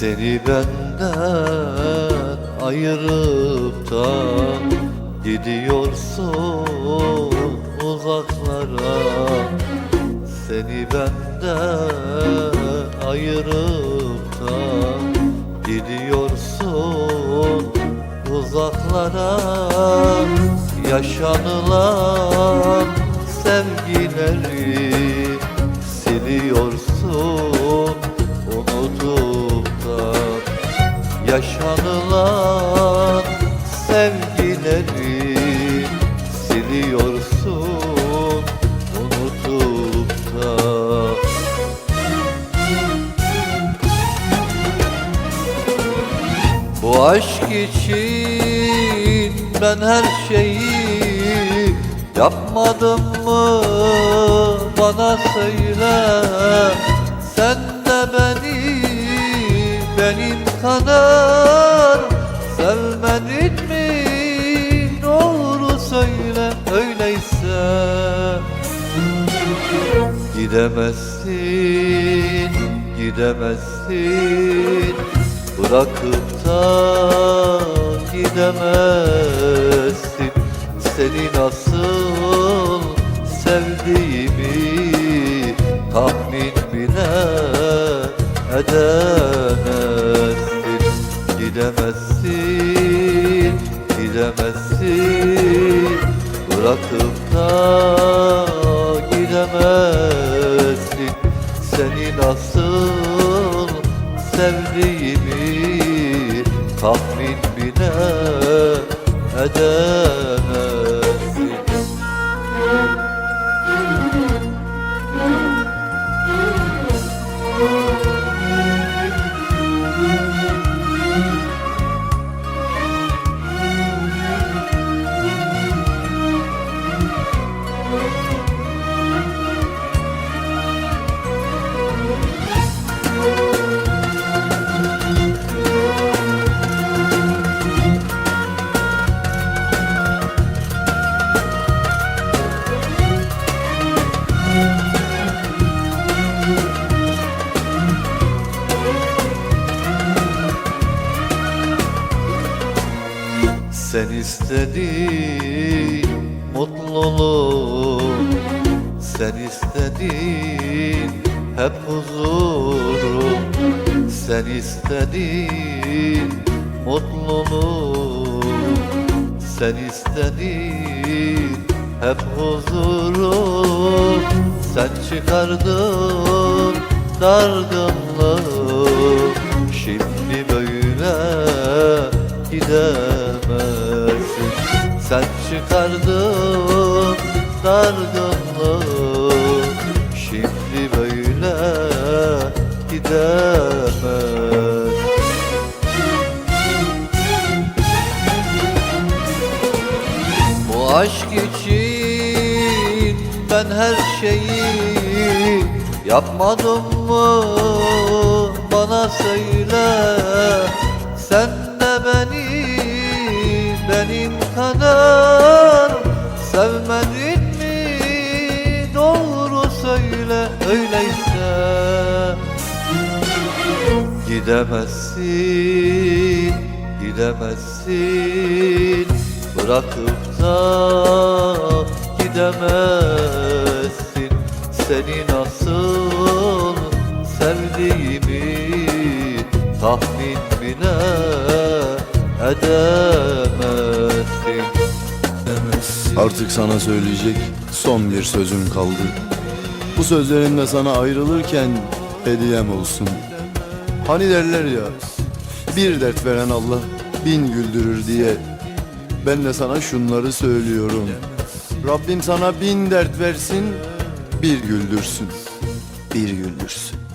Seni benden ayırıp da gidiyorsun uzaklara. Seni benden ayırıp da gidiyorsun uzaklara. Yaşanılan sevgileri siliyorsun Yaşanılan sevgileri siliyorsun unutup da. Bu aşk için ben her şeyi yapmadım mı? Bana söyle Sen de beni benim kadar sevmedin mi? Doğru söyle öyleyse. Gidemezsin, gidemezsin. Bırakıp da gidemezsin. Seni nasıl sevdiğimi tahmin bile edemezsin Gidemezsin, gidemezsin. Bırakıp da gidemezsin. Seni nasıl sevdiğimi tahmin bile edemezsin Sen istedin mutluluğu Sen istedin hep huzuru Sen istedin mutluluğu Sen istedin hep huzuru Sen çıkardın dargınlığı Şimdi böyle gidemezsin Sen çıkardın dargınlığı Şimdi böyle gidemez. Bu aşk için ben her şeyi yapmadım mı? Bana söyle Sen de beni kadar sevmedin mi? Doğru söyle öyleyse. Gidemezsin, gidemezsin. Bırakıp da gidemezsin. Seni nasıl sevdiğimi tahmin bile edemezsin Artık sana söyleyecek son bir sözüm kaldı. Bu sözlerimle sana ayrılırken hediyem olsun. Hani derler ya, bir dert veren Allah bin güldürür diye. Ben de sana şunları söylüyorum. Rabbim sana bin dert versin, bir güldürsün. Bir güldürsün.